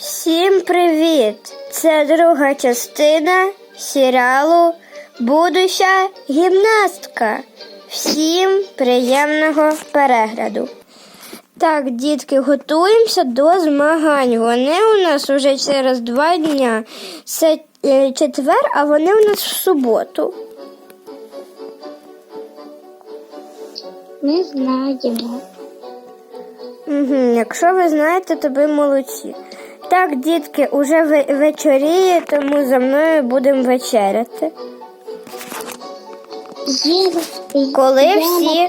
Всім привіт! Це друга частина серіалу Будуща гімнастка. Всім приємного перегляду. Так, дітки, готуємося до змагань. Вони у нас уже через два дня. Це е, четвер, а вони у нас в суботу. Ми знаємо. Угу, якщо ви знаєте, то ви молодці. Так, дітки, уже ве- вечоріє, тому за мною будемо вечеряти. Коли всі-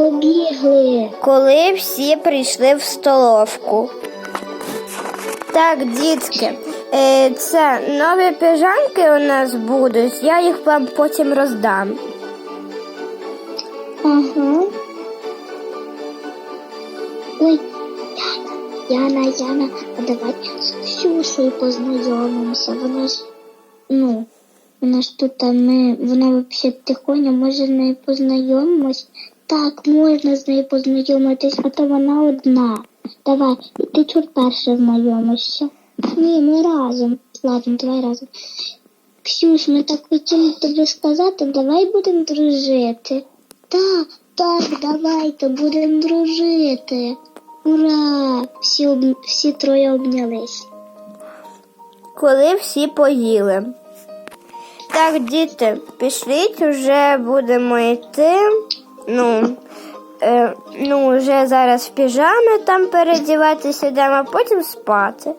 коли всі прийшли в столовку. Так, дітки, е, це нові піжамки у нас будуть, я їх вам потім роздам. Ага. Ой, Яна, Яна, Яна, а давай Ксюшею познайомимося. Вона ж, ну, вона ж тут, а ми, вона взагалі тихоня, може з нею познайомимось? Так, можна з нею познайомитись, а то вона одна. Давай, ти чорт перше знайомишся. Ні, ми разом. Ладно, давай разом. Ксюш, ми так хотіли тобі сказати, давай будемо дружити. Так, так, давайте будемо дружити. Ура! Всі, всі троє обнялись. Коли всі поїли. Так, діти, пішліть, вже будемо йти. Ну, е, ну, вже зараз в піжами там передіватися йдемо, а потім спати.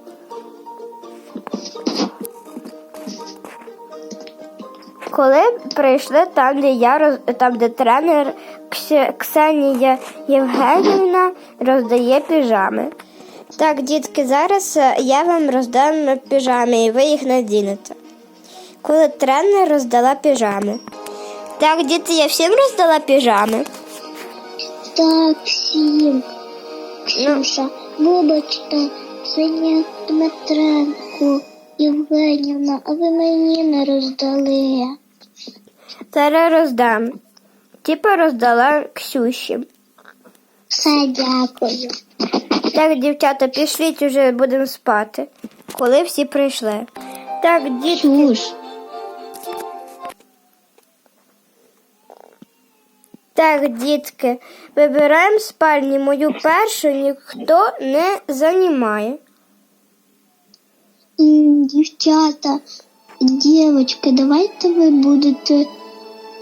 Коли прийшли там, де я там, де тренер Кс- Ксенія Євгенівна роздає піжами. Так, дітки, зараз е, я вам роздам піжами, і ви їх надінете. Коли тренер роздала піжами. Так, діти, я всім роздала піжами. Так, всім. Ксюша, вибачте, це не Дмитренко, Євгенівна, а ви мені не роздали. Зараз роздам. Типа роздала Ксюші. Все, дякую. Так, дівчата, пішліть уже будемо спати. Коли всі прийшли. Так, дітки. Так, дітки, вибираємо спальні. Мою першу ніхто не займає. дівчата, дівчатки, давайте ви будете.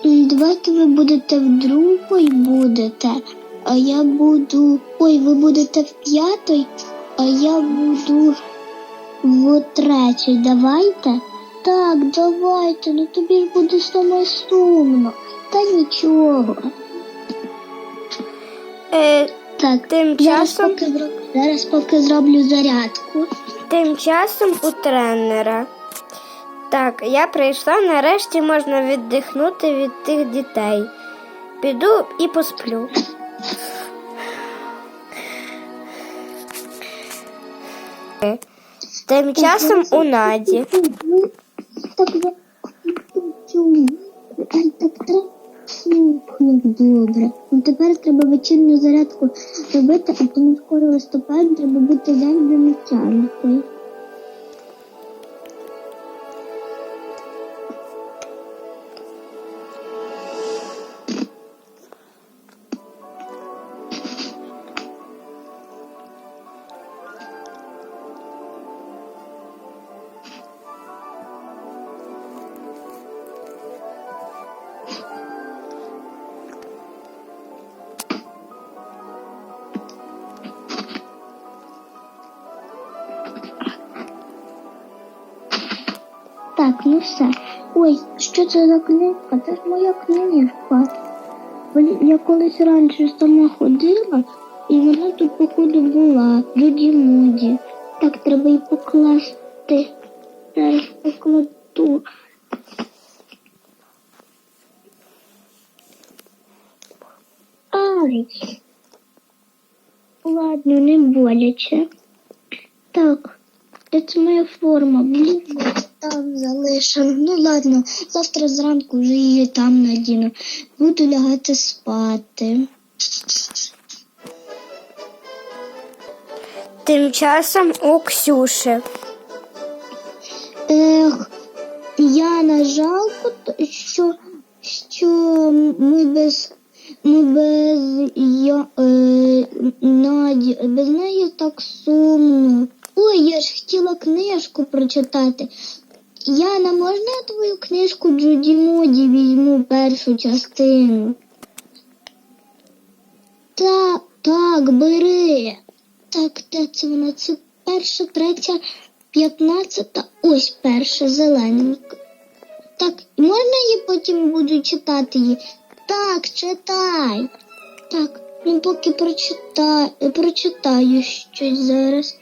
Давайте ви будете в другій будете, а я буду. Ой, ви будете в п'ятій, а я буду в третій. Давайте? Так, давайте, ну тобі ж буде саме сумно. Та нічого. Е, Так, Тим зараз часом- поки, зроб... зараз поки зроблю зарядку. Тим часом у тренера. Так, я прийшла, нарешті можна віддихнути від тих дітей. Піду і посплю. Тим часом у Наді. Добре. Ну тепер треба вечірню зарядку робити, а тому скоро листопад треба бути завжди начальникою. Що це за книжка? Це ж моя книжка. Я колись раніше сама ходила, і вона тут, походу, була. Джуді Муді. Так, треба її покласти. Зараз покладу. Ай. Ладно, не боляче. Так, це моя форма? Там залишила. Ну ладно, завтра зранку вже її там надіну. Буду лягати спати. Тим часом у Ксюші. Ех, Яна, жалко, що, що ми без, ми без я, е, Наді, без неї так сумно. Ой, я ж хотіла книжку прочитати. Яна, можна я твою книжку Джуді Моді візьму першу частину? Та, так, бери. Так, де це вона? Це перша, третя, п'ятнадцята. Ось перша зелененька. Так, можна її потім буду читати її? Так, читай. Так, ну поки прочитаю, прочитаю щось зараз.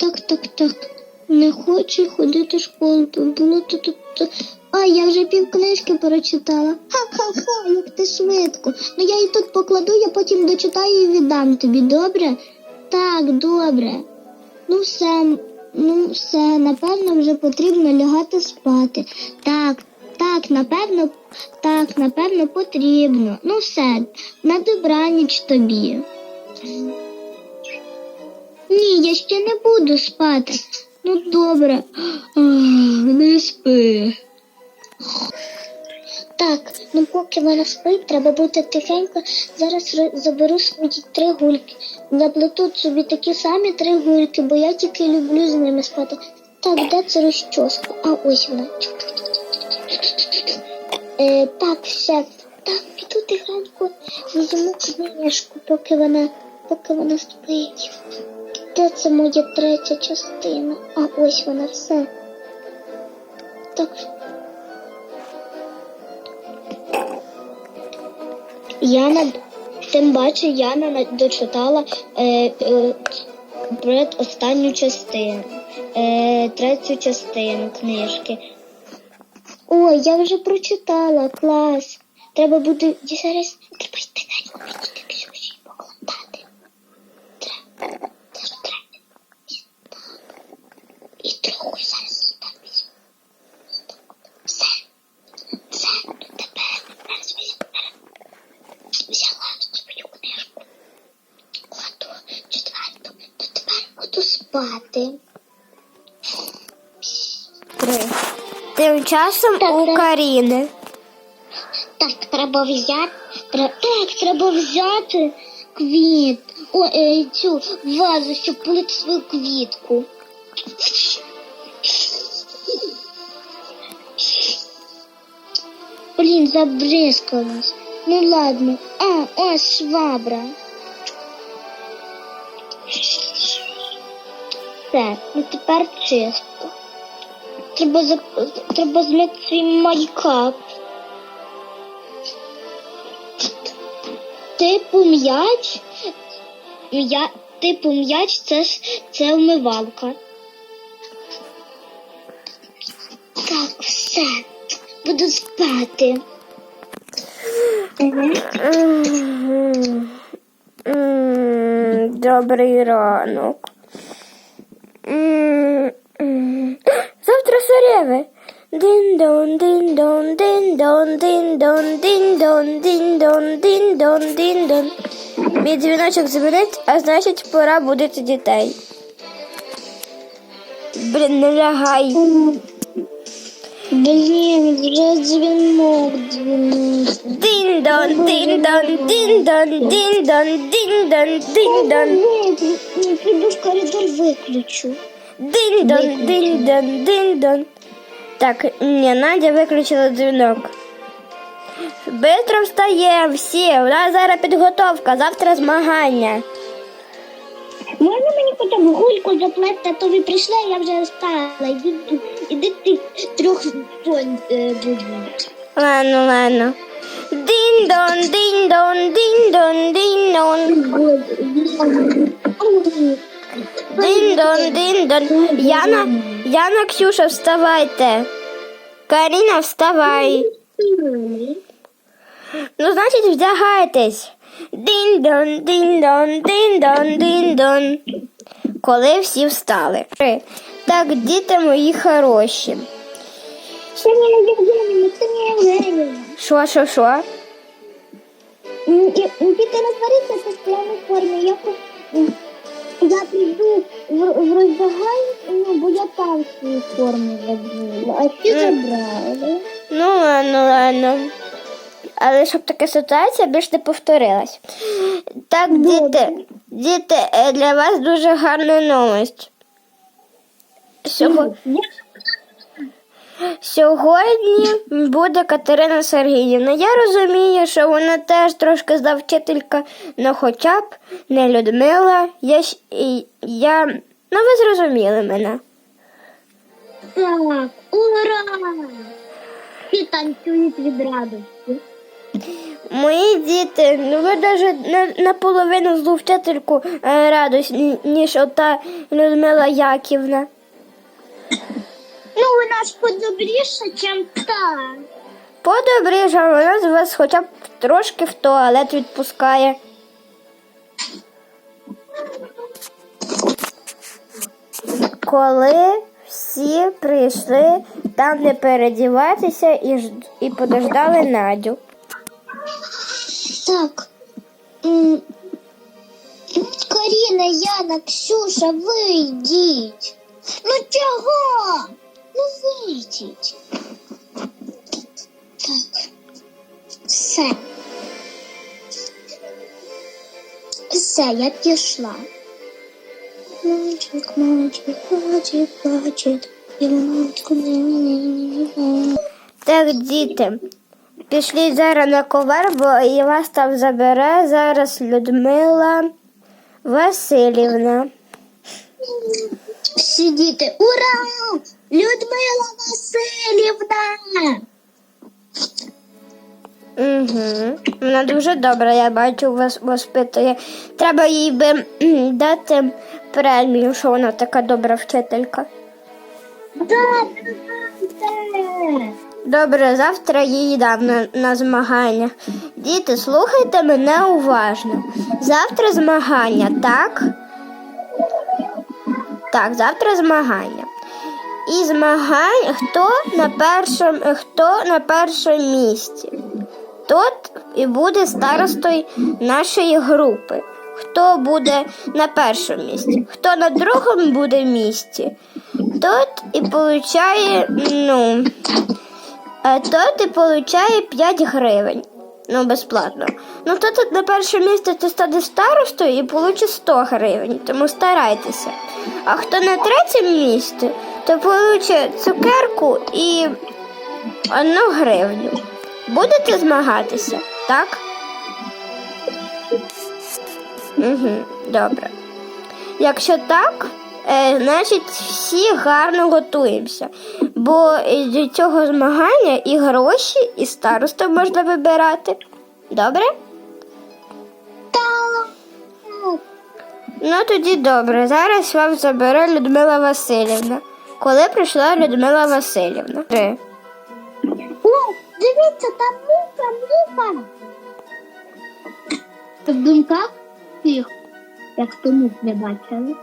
Так, так, так. Не хочу ходити в школу. Було то тут. А, я вже пів книжки прочитала. Ха-ха-ха, як ти швидко. Ну я її тут покладу, я потім дочитаю і віддам тобі, добре? Так, добре. Ну все, ну все, напевно, вже потрібно лягати спати. Так, так, напевно, так, напевно, потрібно. Ну все, на добраніч тобі. Ні, я ще не буду спати. Ну добре. Ах, Не спи. Так, ну поки вона спить, треба бути тихенько. Зараз заберу свої три гульки. Заплету собі такі самі три гульки, бо я тільки люблю з ними спати. Так, де це розчоска? А ось вона. Е, так, все. Так, піду тихенько, візьму книжку, поки вона, поки вона спить. Де це моя третя частина? А ось вона все. Так. Яна, тим паче Яна дочитала е, е, перед останню частину, е, третю частину книжки. Ой, я вже прочитала, клас. Треба буде зараз треба йти на мені Тим часом Так, у так. Каріни. Так, треба взяти. Так, треба взяти квіт. О, е, цю вазу, щоб полити свою квітку. Блін, забризкалась. Ну ладно. А, ось швабра. Все, ну тепер чисто. Треба, треба змити свій майкап. Типу м'яч. Я... Типу м'яч це ж це вмивалка. Так, все. Буду спати. Добрий ранок. Сареви. Дин-дон, дин-дон, дин-дон, дин-дон, дин-дон, дин-дон, дин-дон, дин-дон. Мій дзвіночок дзвонить, а значить пора будити дітей. Блін, не лягай. Блін, вже дзвінок дзвонить. Дин-дон, дин-дон, дин-дон, дин-дон, дин-дон, дин-дон. Піду в коридор виключу. Дин-дон, дин-дон, дин-дон. Так, ні, Надя виключила дзвінок. Бистро встаємо всі. У нас зараз підготовка, завтра змагання. Можна мені потім гульку заплести, а то ви прийшли, я вже встала. Іди, іди ти трьох е, будь. Ладно, ладно. Дин-дон, дин-дон, дин-дон, дин-дон. Дин-дон, дин-дон. Яна, Яна, Ксюша, вставайте. Каріна, вставай. Ну, значить, вдягайтесь. Дин-дон, дин-дон, дин-дон, дин-дон. Коли всі встали. Так, діти мої хороші. Що, що, що? Діти розберіться, це в плану формі. Я Я прийду в, в роздягальню, ну, бо я там свою форму забула, а ти Мгм. забрали. Ну ладно, ладно. Але щоб така ситуація більш не повторилась. Так, діти, діти, е, для вас дуже гарна новость. Сьогодні, сьогодні буде Катерина Сергіївна. Я розумію, що вона теж трошки вчителька, але хоча б не Людмила. Я, я, ну ви зрозуміли мене. Так, ура! Всі танцюють від радості. Мої діти, ну ви навіть на, наполовину злу вчительку е, радосні, ніж ота Людмила Яківна. Ну, вона ж подобріша, чим та. Подобріша, вона з вас хоча б трошки в туалет відпускає. Коли всі прийшли там не передіватися і, жд- і подождали Надю. Так. Каріна, Яна, Ксюша, вийдіть. Ну чого? Ну вийдіть. Так. Все. Все, я пішла. Мальчик, мальчик, мамочку не Так, діти, пішли зараз на ковер, бо і вас там забере зараз Людмила Васильівна. Сидіти. Ура! Людмила Васильівна! Угу. Вона дуже добра, я бачу, вас воспитує. Треба їй би дати премію, що вона така добра вчителька. Добре, завтра її дам на, на змагання. Діти, слухайте мене уважно. Завтра змагання, так? Так, завтра змагання. І змагання хто на першому, хто на першому місці. Тот і буде старостою нашої групи. Хто буде на першому місці, хто на другому буде місці, тот і получає, ну, а тот і получає 5 гривень. Ну, безплатно. Ну, то тут на перше місце ти стане старостою і получить 100 гривень, тому старайтеся. А хто на третьому місці, то получить цукерку і одну гривню. Будете змагатися, так? Угу, добре. Якщо так, е, значить всі гарно готуємося. Бо до цього змагання і гроші, і старосту можна вибирати. Добре? Так. Ну тоді добре. Зараз вам забере Людмила Васильівна. Коли прийшла Людмила Васильівна? Три. О, дивіться, там муха, муха. Ти в думках тих, як то мух не бачили.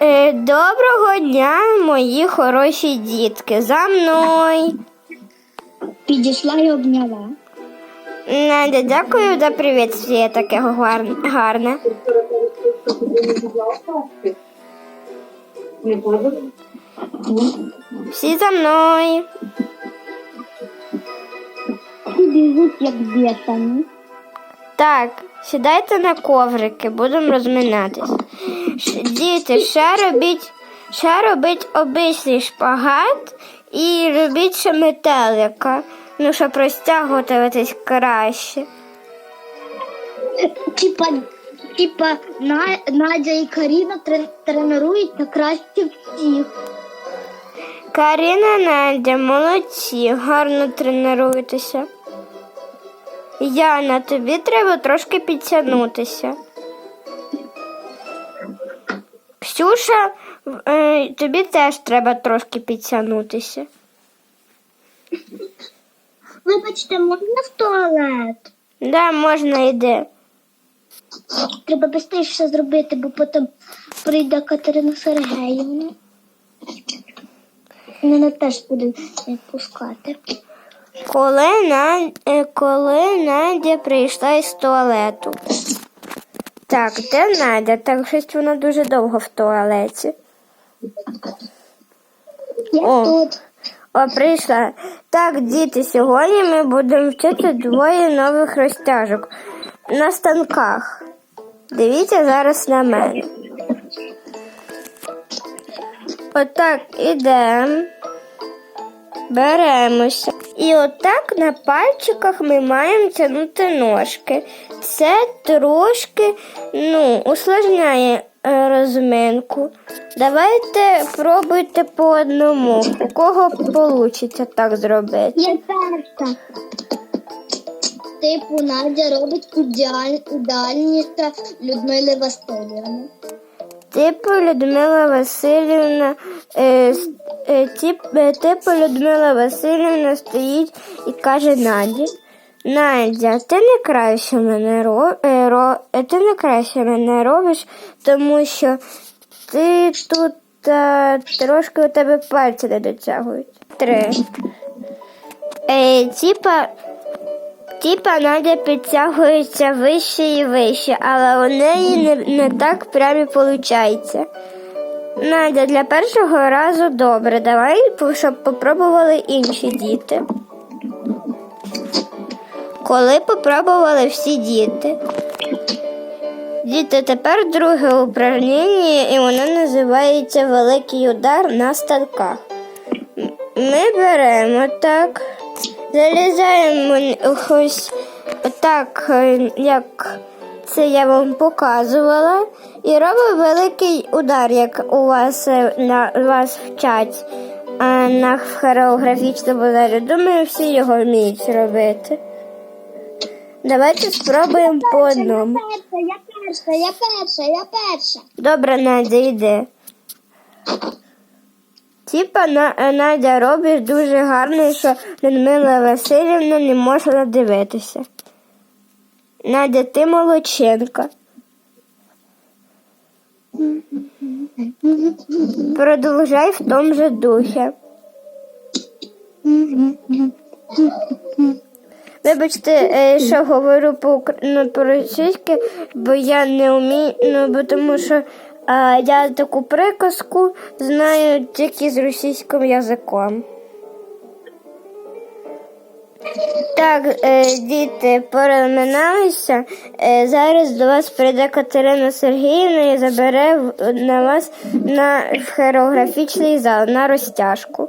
Е, доброго дня, мої хороші дітки. За мною. Підійшла і обняла. Надя, дякую за привіт, таке гарне. Всі за мною. І біжуть, як бєсані. Так, сідайте на коврики, будемо розминатись. Діти, ще робіть, ще робіть обичний шпагат і робіть ще метелика. Ну, щоб розтягуватись краще. Типа, типа На- Надя і Каріна трен- тренуються краще всіх. Каріна Надя, молодці, гарно тренуєтеся. Яна, тобі треба трошки підтягнутися. Ксюша, е, тобі теж треба трошки підтягнутися. Вибачте, можна в туалет? Да, можна йти. Треба швидше зробити, бо потім прийде Катерина Сергеївна. Мене теж буде пускати. Коли, на... е, коли Надя прийшла із туалету. Так, де Надя? Так щось вона дуже довго в туалеті. Я О. тут. О, прийшла. Так, діти, сьогодні ми будемо вчити двоє нових розтяжок на станках. Дивіться зараз на мене. Отак ідемо. Беремося. І отак на пальчиках ми маємо тягнути ножки. Це трошки ну, усложняє е, розминку. Давайте пробуйте по одному. У кого вийде так зробити? Я перша. Типу, Надя робить ідеаль... ідеальніше Людмили Васильівни. Типу Людмила Васильівна, е, е, тип, е, типу Людмила Васильівна стоїть і каже Наді. Надя, ти не краще мене е, ро, е, ти не краще мене робиш, тому що ти тут е, трошки у тебе пальці не дотягують. Три. Е, типа, Типа Надя підтягується вище і вище, але у неї не, не так прямо виходить. Надя, для першого разу добре. Давай, щоб попробували інші діти. Коли попробували всі діти. Діти, тепер друге упражнення, і воно називається Великий удар на станках. Ми беремо так, залізаємо ось так, е, як це я вам показувала, і робимо великий удар, як у вас е, на вас вчать а, на хореографічному залі. Думаю, всі його вміють робити. Давайте спробуємо по одному. Я перша, я перша, я перша. Добре, Надя, йди. Типа На- е, Надя робиш дуже гарно, що Людмила Васильівна не може надивитися. Надя, ти молодчинка. Продовжай в тому же духі. Вибачте, е, що говорю по ну, по-російськи, бо я не вмію, ну, бо тому що а, я таку приказку знаю тільки з російським язиком. Так, е, діти, переминалися. Е, зараз до вас прийде Катерина Сергіївна і забере на вас на хореографічний зал на розтяжку.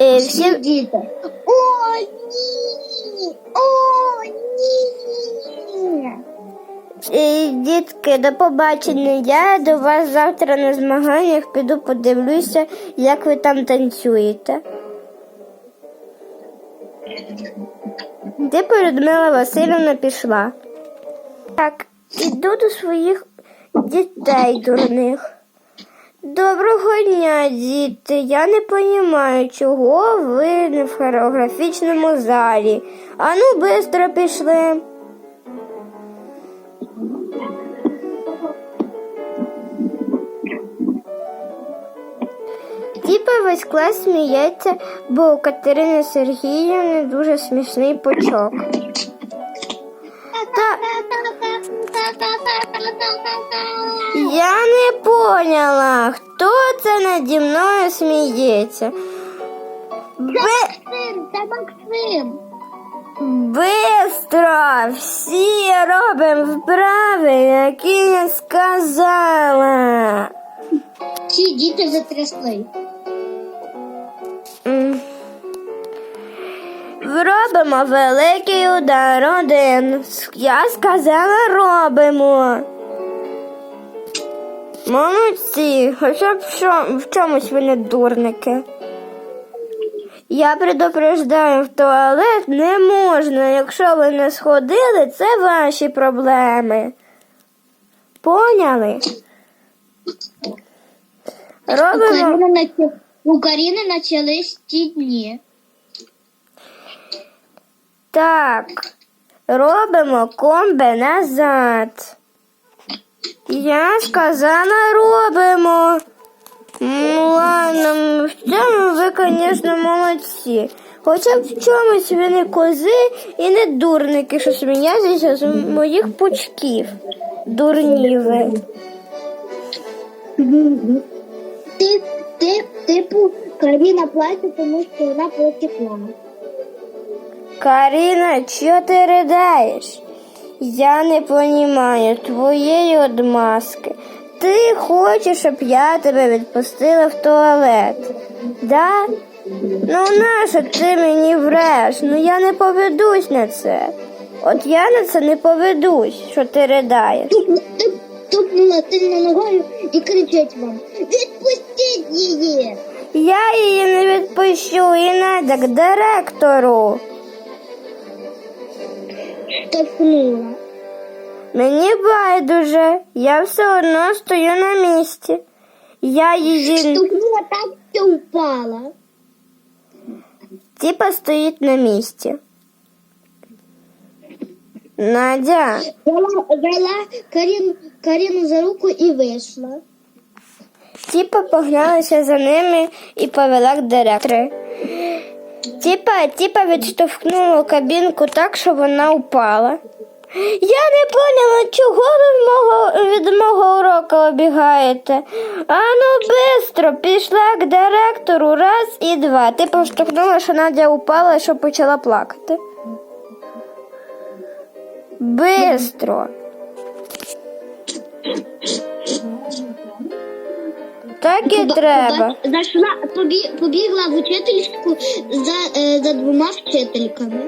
Е, всі, Діти. О, ні! О, ні! Е, Дітки, до побачення. Я до вас завтра на змаганнях піду подивлюся, як ви там танцюєте. Типу Людмила Васильівна пішла. Так, іду до своїх дітей дурних. Доброго дня, діти. Я не розумію, чого ви не в хореографічному залі. Ану, швидко пішли. Типа весь клас сміється, бо у Катерини Сергіївни дуже смішний почок. Та я не поняла, хто це наді мною сміється. Максим, це Максим. Бистро всі робимо вправи, які я сказала. Всі діти затрясли. Робимо великий удар один. Я сказала робимо. Молодці, хоча б в в чомусь ви не дурники. Я предупреждаю, в туалет не можна. Якщо ви не сходили, це ваші проблеми. Поняли? Робимо. У Каріни почались ті дні. Так, робимо комби назад. Я сказала робимо. Ну ладно, в цьому ви, звісно, молодці. Хоча б в чомусь ви не кози і не дурники, що сміялися з моїх пучків. дурні ви. Ти, ти, типу, Каріна плаче, тому що вона потекла. Каріна, чого ти ридаєш? Я не понімаю твоєї одмазки. Ти хочеш, щоб я тебе відпустила в туалет. Да? Ну нащо ти мені вреш? Ну я не поведусь на це. От я на це не поведусь, що ти ридаєш. Тупнула сильно ногою і кричить вам. Відпустіть її! Я її не відпущу і надо к директору. Топнула. Мені байдуже, я все одно стою на місці. Я її Тупнула так, що впала. типа стоїть на місці. Надя, Взяла, взяла Каріну, Каріну за руку і вийшла. типа погналася за ними і повела к директору. Типа, типа відштовхнула кабінку так, що вона упала. Я не поняла, чого ви мого, від мого уроку обігаєте. Ану, бистро, пішла к директору раз і два. Ти повштовхнула, що Надя упала, що почала плакати. Бистро. Так і треба. Зайшла, побі, побігла в учительську за, е, за двома вчительками.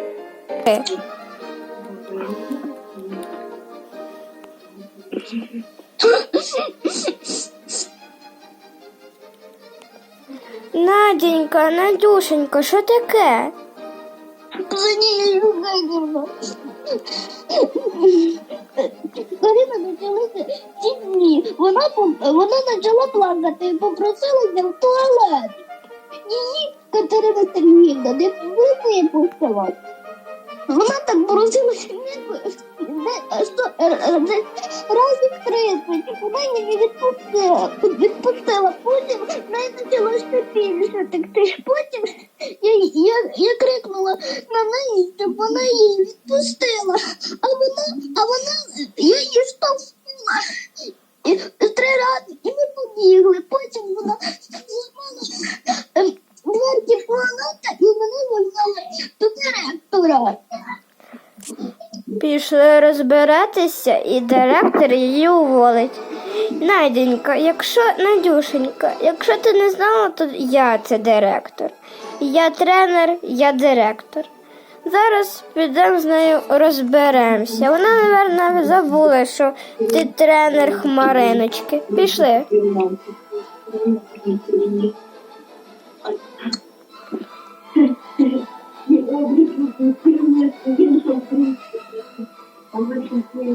Наденька, Надюшенька, що таке? Позвони Євгенівна. Карина почалася ці дні. Вона, вона почала плакати і попросилася в туалет. Її Катерина Сергіївна не випустила. Вона так просилася разів 30. Вона її відпустила. Відпустила. Потім в неї почало ще більше. Так ти ж потім я, я, я крикнула на неї, щоб вона її відпустила. А вона, а вона, я її штовхнула. І три рази і ми побігли. Потім вона Пішли розбиратися, і директор її уволить. Наденька, якщо Надюшенька, якщо ти не знала, то я це директор. Я тренер, я директор. Зараз підемо з нею розберемося. Вона, напевно, забула, що ти тренер хмариночки. Пішли. 我们只是